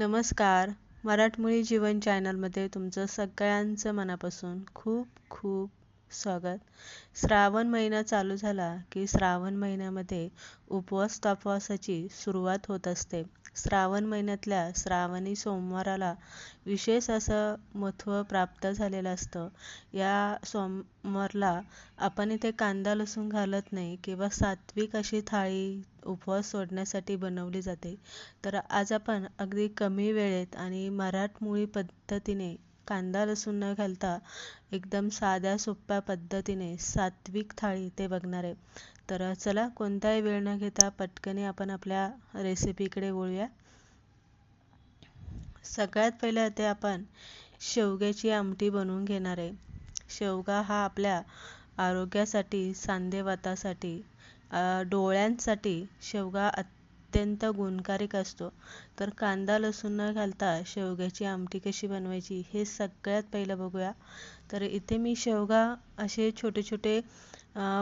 नमस्कार. मराठमोळी जीवन चॅनलमध्ये तुमचं सगळ्यांचं मनापासून खूप खूप स्वागत. श्रावण महिना चालू झाला की श्रावण महिन्यामध्ये उपवास तापवासाची सुरुवात होत असते. श्रावण महिन्यातल्या श्रावणी सोमवाराला विशेष असं महत्त्व प्राप्त झालेलं असतं. या सोमवारला आपण इथे कांदा लसूण घालत नाही किंवा सात्विक अशी थाळी उपवास सोडण्यासाठी बनवली जाते. तर आज आपण अगदी कमी वेळेत आणि मराठमोळी पद्धतीने कांदा लसूण न घालता एकदम साध्या सोप्या पद्धतीने सात्विक थाळी ते बघणार आहे. तर चला कोणताही वेळ न घेता पटकने आपण आपल्या रेसिपीकडे वळूया. सगळ्यात पहिले ते आपण शेवग्याची आमटी बनवून घेणार आहे. शेवगा हा आपल्या आरोग्यासाठी सांधेवातासाठी डोळ्यांसाठी शेवगा अत्यंत गुणकारिक असतो. तर कांदा लसूण न घालता शेवग्याची आमटी कशी बनवायची हे सगळ्यात पहिलं बघूया. तर इथे मी शेवगा असे छोटे छोटे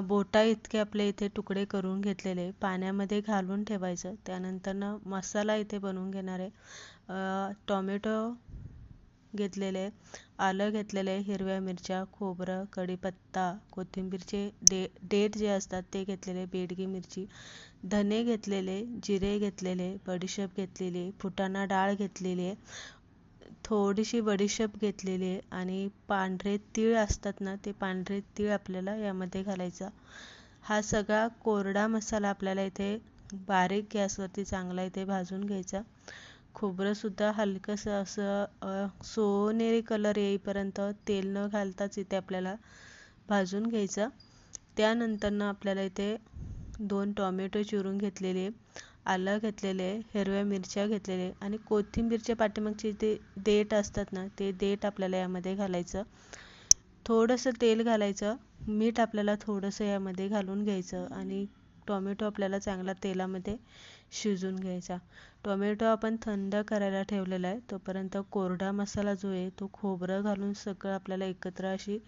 बोटा इतके आपले इथे तुकडे करून घेतलेले पाण्यामध्ये घालून ठेवायचं. त्यानंतर मसाला इथे बनवून घेणार आहे. टॉमॅटो घेतलेले. आलं घेतलेले हिरव्या मिरच्या खोबरं कढीपत्ता कोथिंबीरचे डे डेट जे असतात ते घेतलेले बेडगी मिरची धने घेतलेले जिरे घेतलेले बडीशेप घेतलेली फुटाणा डाळ घेतलेली थोडीशी बडीशेप घेतलेली आणि पांढरे तीळ असतात ना ते पांढरे तीळ आपल्याला यामध्ये घालायचा. हा सगळा कोरडा मसाला आपल्याला इथे बारीक गॅसवरती चांगला इथे भाजून घ्यायचा. खोबरंसुद्धा हलकंसं असं सोनेरी कलर येईपर्यंत तेल न घालताच इथे आपल्याला भाजून घ्यायचं. त्यानंतरनं आपल्याला इथे दोन टॉमॅटो चिरून घेतलेले आलं घेतलेले हिरव्या मिरच्या घेतलेले आणि कोथिंबीरच्या पाठीमागचे ते देठ असतात ना ते देठ आपल्याला यामध्ये घालायचं. थोडंसं तेल घालायचं मीठ आपल्याला थोडंसं यामध्ये घालून घ्यायचं आणि टॉमॅटो आपल्याला चांगला तेलामध्ये शिजून घ्यायचा. टोमॅटो आपण थंड करायला ठेवलेला आहे तोपर्यंत कोरडा मसाला जो आहे तो खोबरं घालून सगळं आपल्याला एकत्र अशी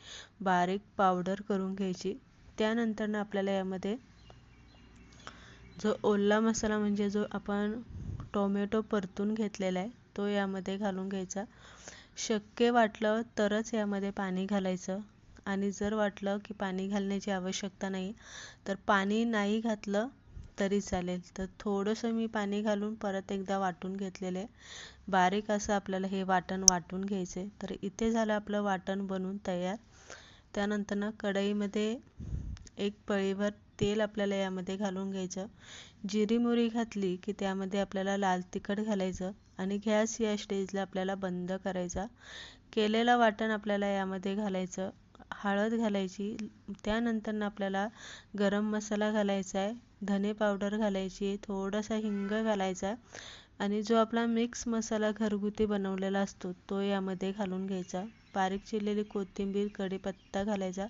बारीक पावडर करून घ्यायची. त्यानंतरनं आपल्याला यामध्ये जो ओला मसाला म्हणजे जो आपण टोमॅटो परतून घेतलेला आहे तो यामध्ये घालून घ्यायचा. शक्य वाटलं तरच यामध्ये पाणी घालायचं. आणि जर वाटलं की पाणी घालण्याची आवश्यकता नाही तर पाणी नाही घातलं तरी चालेल. तर थोडंसं मी पाणी घालून परत एकदा वाटून घेतलेलं बारीक असं आपल्याला हे वाटण वाटून घ्यायचं आहे तर इथे झालं आपलं वाटण बनवून तयार. त्यानंतर ना कढईमध्ये एक पळीभर तेल आपल्याला यामध्ये घालून घ्यायचं. जिरी मोरी घातली की त्यामध्ये आपल्याला लाल तिखट घालायचं आणि गॅस या स्टेजला आपल्याला बंद करायचा. केलेलं वाटण आपल्याला यामध्ये घालायचं. हळद घालायची त्यानंतर आपल्याला गरम मसाला घालायचा आहे धने पावडर घालायची थोडासा हिंग घालायचा आणि जो आपला मिक्स मसाला घरगुती बनवलेला असतो तो यामध्ये घालून घ्यायचा. बारीक चिरलेली कोथिंबीर कढीपत्ता घालायचा.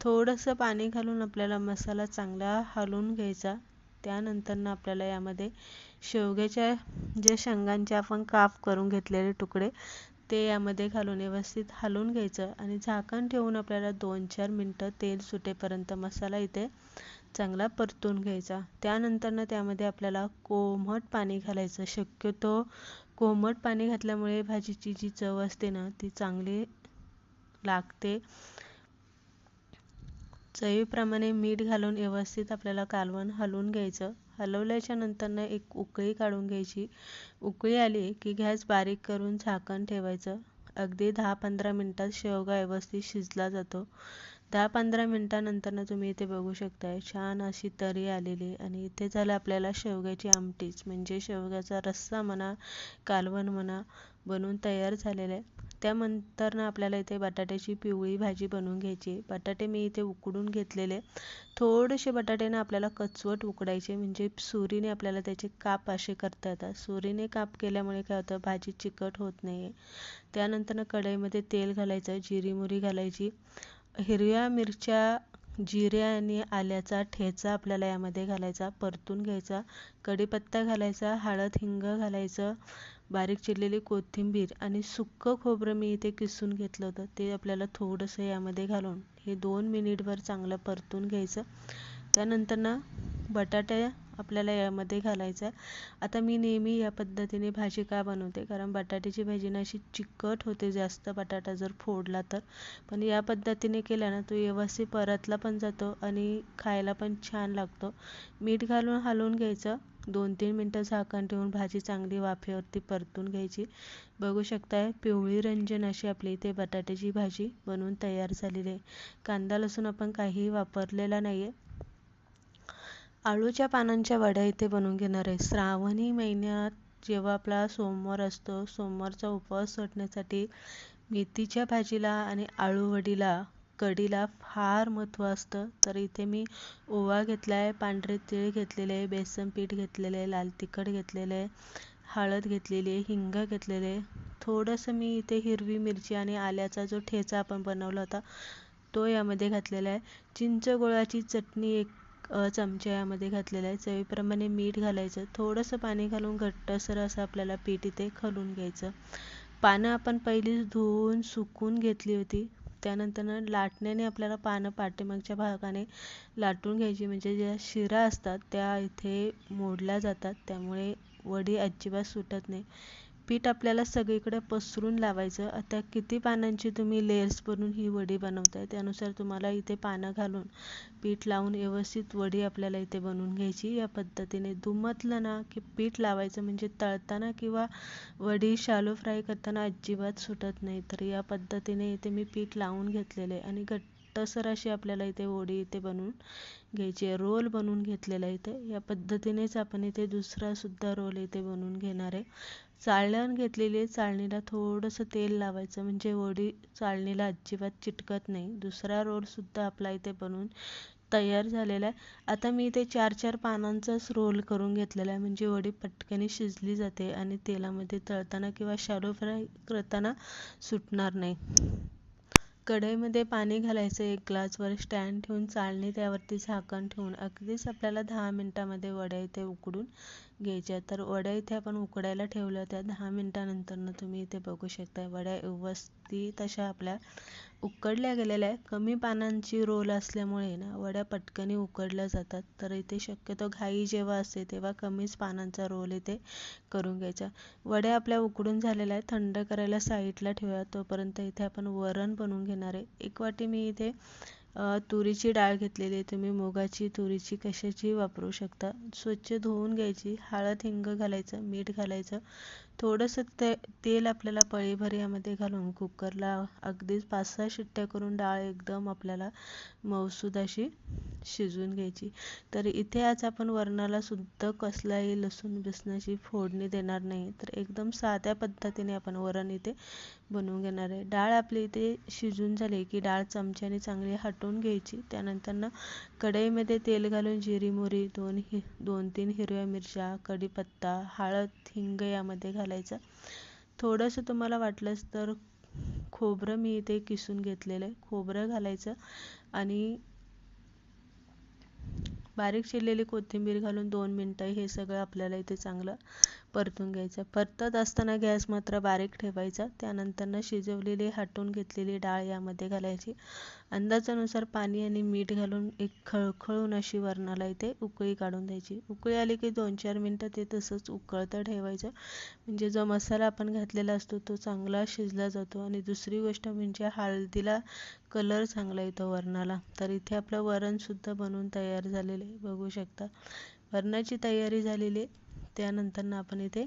थोडंसं पाणी घालून आपल्याला मसाला चांगला हलवून घ्यायचा. त्यानंतरनं आपल्याला यामध्ये शेवग्याच्या जे शेंगांचे आपण काप करून घेतलेले तुकडे ते यामध्ये घालून व्यवस्थित हलवून घ्यायचं आणि झाकण ठेवून आपल्याला दोन चार मिनटं तेल सुटेपर्यंत मसाला इथे चांगला परतून घ्यायचा. त्यानंतरनं त्यामध्ये आपल्याला कोमट पाणी घालायचं. शक्यतो कोमट पाणी घातल्यामुळे भाजीची जी चव असते ना ती चांगली लागते. चवीप्रमाणे मीठ घालून व्यवस्थित आपल्याला कालवण हलवून घ्यायचं. हलवल्याच्या नंतरनं एक उकळी काढून घ्यायची. उकळी आली की गॅस बारीक करून झाकण ठेवायचं. अगदी दहा पंधरा मिनटात शेवगा व्यवस्थित शिजला जातो. दहा पंधरा मिनटानंतरनं तुम्ही इथे बघू शकताय. छान अशी तरी आलेली आणि इथे झालं आपल्याला शेवग्याची आमटीच. म्हणजे शेवग्याचा रस्सा म्हणा कालवण म्हणा बनवून तयार झालेलं आहे. त्यानंतरनं आपल्याला इथे बटाट्याची पिवळी भाजी बनवून घ्यायची बटाटे मी इथे उकडून घेतलेले थोडेसे बटाट्यानं आपल्याला कचवट उकडायचे म्हणजे सुरीने आपल्याला त्याचे काप असे करता येतात. सुरीने काप केल्यामुळे काय होतं? भाजी चिकट होत नाही आहे त्यानंतरनं कढईमध्ये तेल घालायचं जिरीमुरी घालायची. हिरव्या मिरच्या जिरे आणि आल्याचा ठेचा आपल्याला यामध्ये घालायचा. परतून घ्यायचा. कढीपत्ता घालायचा. हळद हिंग घालायचं. बारीक चिरलेली कोथिंबीर आणि सुक्कं खोबरं मी इथे किसून घेतलं होतं. ते आपल्याला थोडंसं यामध्ये घालून हे दोन मिनिटभर चांगलं परतून घ्यायचं. त्यानंतर ना बटाटे आपल्याला यामध्ये घालायचा आहे. आता मी नेहमी या पद्धतीने भाजी का बनवते? कारण बटाट्याची भाजी ना अशी चिकट होते जास्त बटाटा जर फोडला तर. पण या पद्धतीने केला ना तो व्यवस्थित परतला पण जातो आणि खायला पण छान लागतो. मीठ घालून हलवून घ्यायचं. दोन तीन मिनटं झाकण ठेवून भाजी चांगली वाफेवरती परतून घ्यायची. बघू शकताय पिवळी रंजन अशी आपली इथे बटाट्याची भाजी बनवून तयार झालेली आहे. कांदा लसूण आपण काहीही वापरलेला नाही आहे आळूच्या पानांच्या वड्या इथे बनवून घेणार आहे. श्रावणी महिन्यात जेव्हा आपला सोमवार असतो सोमवारचा उपवास सोडण्यासाठी मेथीच्या भाजीला आणि आळूवडीला कढीला फार महत्त्व असतं. तर इथे मी ओवा घेतला आहे पांढरे तीळ घेतलेले आहे बेसन पीठ घेतलेलं आहे लाल तिखट घेतलेलं आहे हळद घेतलेली आहे हिंग घेतलेले. आहे थोडंसं मी इथे हिरवी मिरची आणि आल्याचा जो ठेचा आपण बनवला होता तो यामध्ये घातलेला आहे. चिंच गोळाची चटणी एक चमचा यामध्ये घातलेला आहे. चवीप्रमाणे मीठ घालायचं. थोडंसं पाणी घालून घट्टसर असं आपल्याला पीठ इथे खलून घ्यायचं. पानं आपण पहिली धुवून सुकून घेतली होती. त्यानंतर लाटण्याने आपल्याला पानं पाठीमागच्या भागाने लाटून घ्यायची. म्हणजे ज्या शिरा असतात त्या इथे मोडल्या जातात. त्यामुळे वडी अजिबात सुटत नाही. पीठ आपल्याला सगळीकडे पसरून लावायचं. आता किती पानांची तुम्ही लेयर्स बनवून ही वडी बनवताय त्यानुसार तुम्हाला इथे पानं घालून पीठ लावून व्यवस्थित वडी आपल्याला इथे बनवून घ्यायची. या पद्धतीने दुमतलं ना की पीठ लावायचं म्हणजे तळताना किंवा वडी शालो फ्राय करताना अजिबात सुटत नाही. तर या पद्धतीने इथे मी पीठ लावून घेतलेले आणि घट्ट घट्टसर अशी आपल्याला इथे वडी इथे बनवून घ्यायची आहे. रोल बनवून घेतलेला इथे. या पद्धतीनेच आपण इथे दुसरा सुद्धा रोल इथे बनवून घेणार आहे. चाळण घेतलेली आहे. चाळणीला थोडंसं तेल लावायचं. म्हणजे वडी चाळणीला अजिबात चिटकत नाही. दुसरा रोलसुद्धा आपला इथे बनवून तयार झालेला आहे. आता मी इथे चार चार पानांचाच रोल करून घेतलेला आहे. म्हणजे वडी पटकन शिजली जाते आणि तेलामध्ये तळताना किंवा शॅलो फ्राय करताना सुटणार नाही. कढईमध्ये पाणी घालायचं एक ग्लासवर स्टँड ठेवून चाळणी त्यावरती झाकण ठेवून अगदीच आपल्याला दहा मिनटामध्ये वड्या इथे उकडून घ्यायच्या. तर वड्या इथे आपण उकडायला ठेवल्या होत्या दहा मिनटानंतरनं तुम्ही इथे बघू शकता वड्या व्यवस्थित अशा आपल्या उकडल्या गेलेल्या आहे कमी पानांची रोल असल्यामुळे ना वड्या पटकन उकडल्या जातात. तर इथे शक्यतो घाई जेव्हा असते तेव्हा कमीच पानांचा रोल इथे करून घ्यायचा. वड्या आपल्या उकडून झालेल्या आहेत. थंड करायला साईडला ठेवा. तोपर्यंत इथे आपण वरण बनवून घेणार आहे. एक वाटी मी इथे तुरीची डाळ घेतलेली आहे. तुम्ही मुगाची तुरीची कशाची वापरू शकता. स्वच्छ धुवून घ्यायची. हळद हिंग घालायचं मीठ घालायचं. थोडंसं ते तेल आपल्याला पळीभर यामध्ये घालून कुकरला अगदीच पाच सहा शिट्ट्या करून डाळ एकदम आपल्याला मऊसूद अशी शिजवून घ्यायची. तर इथे आज आपण वरणाला सुद्धा कसलाही लसूण बिसनाची फोडणी देणार नाही. तर एकदम साध्या पद्धतीने आपण वरण इथे बनवून घेणार आहे. डाळ आपली इथे शिजून झाली की डाळ चमच्याने चांगली हटवून घ्यायची. त्यानंतर कढईमध्ये तेल घालून जिरी मोरी दोन हि दोन तीन हिरव्या मिरच्या कढीपत्ता हळद हिंग यामध्ये घालायचा. थोडंसं तुम्हाला वाटलंच तर खोबरं मी इथे किसून घेतलेलं आहे. खोबरं घालायचं आणि बारीक चिरलेली कोथिंबीर घालून दोन मिनटं हे सगळं आपल्याला इथे चांगलं परतून घ्यायचा. परतत असताना गॅस मात्र बारीक ठेवायचा. त्यानंतरनं शिजवलेली हाटून घेतलेली डाळ यामध्ये घालायची. अंदाजानुसार पाणी आणि मीठ घालून एक खळखळून अशी वरणाला इथे उकळी काढून द्यायची. उकळी आली की दोन चार मिनटं ते तसंच उकळतं ठेवायचं. म्हणजे जो मसाला आपण घातलेला असतो तो चांगला शिजला जातो. आणि दुसरी गोष्ट म्हणजे हळदीला कलर चांगला येतो वरणाला. तर इथे आपलं वरणसुद्धा बनवून तयार झालेलं आहे. बघू शकता. वरणाची तयारी झालेली आहे. त्यानंतर आपण इथे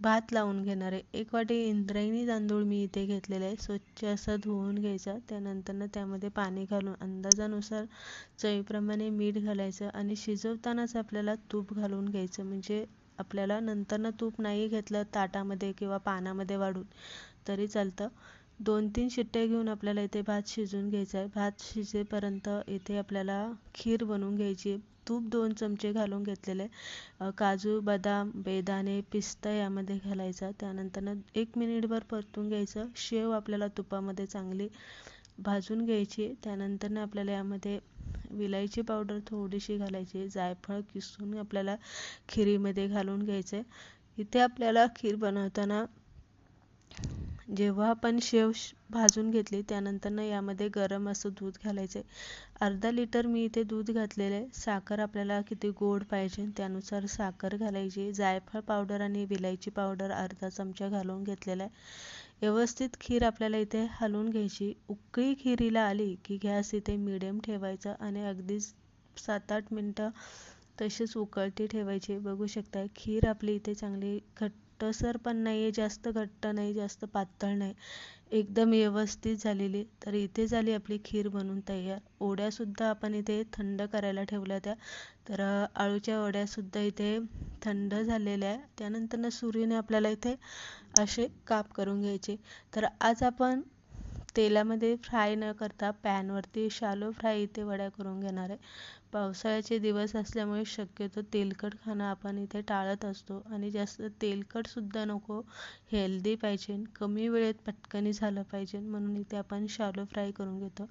भात लावून घेणार आहे. एक वाटी इंद्रायणी तांदूळ मी इथे घेतलेला आहे. स्वच्छ असा धुवून घ्यायचा. त्यानंतर त्यामध्ये पाणी घालून अंदाजानुसार चवीप्रमाणे मीठ घालायचं आणि शिजवतानाच आपल्याला तूप घालून घ्यायचं. म्हणजे आपल्याला नंतरनं तूप नाही घेतलं ताटामध्ये किंवा पानामध्ये वाढून तरी चालतं. दोन तीन शिट्ट्या घेऊन आपल्याला इथे भात शिजवून घ्यायचा आहे. भात शिजेपर्यंत इथे आपल्याला खीर बनवून घ्यायची तूप दोन चमचे घालून घेतलेले काजू बदाम बेदाणे पिस्ता यामध्ये घालायचा त्यानंतर एक मिनिटभर परतून घ्यायचं. शेव आपल्याला तुपामध्ये चांगली भाजून घ्यायची त्यानंतर आपल्याला यामध्ये विलायची पावडर थोडीशी घालायची जायफळ किसून आपल्याला खिरीमध्ये घालून घ्यायचे इथे आपल्याला खीर बनवताना जेव्हा आपण शेव भाजून घेतली त्यानंतरनं यामध्ये गरम असं दूध घालायचं आहे. अर्धा लिटर मी इथे दूध घातलेलं आहे. साखर आपल्याला किती गोड पाहिजे त्यानुसार साखर घालायची. जायफळ पावडर आणि विलायची पावडर अर्धा चमचा घालून घेतलेला आहे. व्यवस्थित खीर आपल्याला इथे हलवून घ्यायची. उकळी खिरीला आली की गॅस इथे मिडियम ठेवायचा आणि अगदी सात आठ मिनटं तशीच उकळती ठेवायची. बघू शकता खीर आपली इथे चांगली घट्टसर पण नाही आहे जास्त घट्ट नाही जास्त पातळ नाही. एकदम व्यवस्थित झालेली. तर इथे झाली आपली खीर बनून तयार. ओढ्यासुद्धा आपण इथे थंड करायला ठेवल्या त्या. तर आळूच्या वड्यासुद्धा इथे थंड झालेल्या आहे. त्यानंतर सुरीने आपल्याला इथे असे काप करून घ्यायचे. तर आज आपण तेलामध्ये फ्राय न करता पॅनवरती शालो फ्राय इथे वड्या करून घेणार आहे. पावसाळ्याचे दिवस असल्यामुळे शक्यतो तेलकट खाणं आपण इथे टाळत असतो. आणि जास्त तेलकटसुद्धा नको हेल्दी पाहिजे. कमी वेळेत पटकनी झालं पाहिजे म्हणून इथे आपण शालो फ्राय करून घेतो.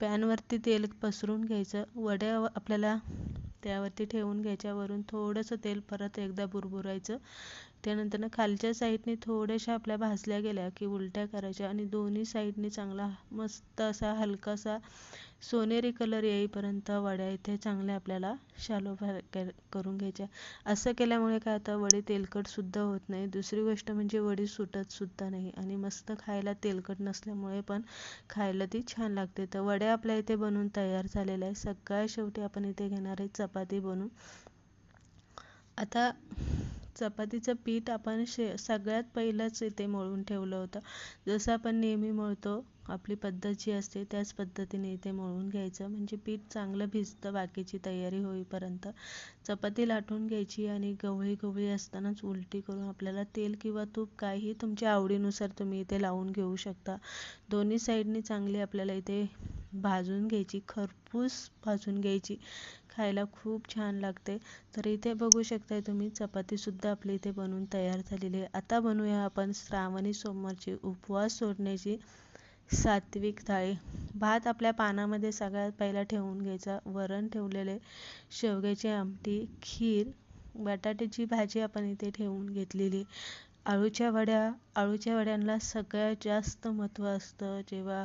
पॅनवरती तेल पसरून घ्यायचं. वड्या आपल्याला त्यावरती ठेवून घ्यायच्या. वरून थोडंसं तेल परत एकदा बुरबुरायचं. त्यानंतर खालच्या साईडने थोड्याशा आपल्या भाजल्या गेल्या की उलट्या करायच्या. आणि दोन्ही साईडने चांगला मस्त असा हलकासा सोनेरी कलर येईपर्यंत वड्या इथे चांगल्या आपल्याला शालो करून घ्यायच्या. असं केल्यामुळे काय होतं? वडी तेलकटसुद्धा होत नाही. दुसरी गोष्ट म्हणजे वडी सुटतसुद्धा नाही. आणि मस्त खायला तेलकट नसल्यामुळे पण खायला ती छान लागते. तर वड्या आपल्या इथे बनवून तयार झालेल्या आहे सगळ्या शेवटी आपण इथे घेणार आहे चपाती बनवून आता चपातीचं पीठ आपण शे सगळ्यात पहिलंच इथे मळून ठेवलं होतं. जसं आपण नेहमी मळतो आपली पद्धत जी असते त्याच पद्धतीने इथे मळून घ्यायचं. म्हणजे पीठ चांगलं भिजतं बाकीची तयारी होईपर्यंत. चपाती लाटून घ्यायची आणि गवळी गवळी असतानाच उलटी करून आपल्याला तेल किंवा तूप काही तुमच्या आवडीनुसार तुम्ही इथे लावून घेऊ शकता. दोन्ही साईडनी चांगली आपल्याला इथे भाजून घ्यायची खरपूस भाजून घ्यायची. खायला खूप छान लागते तर इथे बघू शकताय तुम्ही चपातीसुद्धा आपली इथे बनवून तयार झालेली आहे. आता बनवूया आपण श्रावणी सोमवारची उपवास सोडण्याची सात्विक थाळी. भात आपल्या पानामध्ये सगळ्यात पहिला ठेवून घ्यायचा. वरण ठेवलेले शेवग्याची आमटी खीर बटाट्याची भाजी आपण इथे ठेवून घेतलेली. आळूच्या वड्या आळूच्या वड्यांना सगळ्यात जास्त महत्त्व असतं. जेव्हा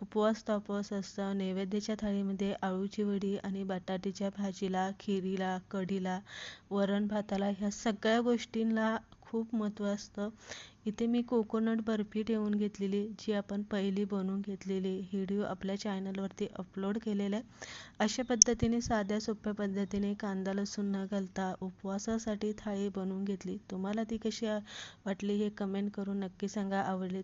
उपवास तापवास असतं. नैवेद्याच्या थाळीमध्ये आळूची वडी आणि बटाट्याच्या भाजीला खिरीला कढीला वरण भाताला ह्या सगळ्या गोष्टींना खूप महत्त्व असतं. इथे मी कोकोनट बर्फी ठेवून घेतलेली जी आपण पहिली बनवून घेतलेली. व्हिडिओ आपल्या चॅनलवरती अपलोड केलेला आहे. अशा पद्धतीने साध्या सोप्या पद्धतीने कांदा लसूण न घालता उपवासासाठी थाळी बनवून घेतली. तुम्हाला ती कशी वाटली हे कमेंट करून नक्की सांगा. आवडली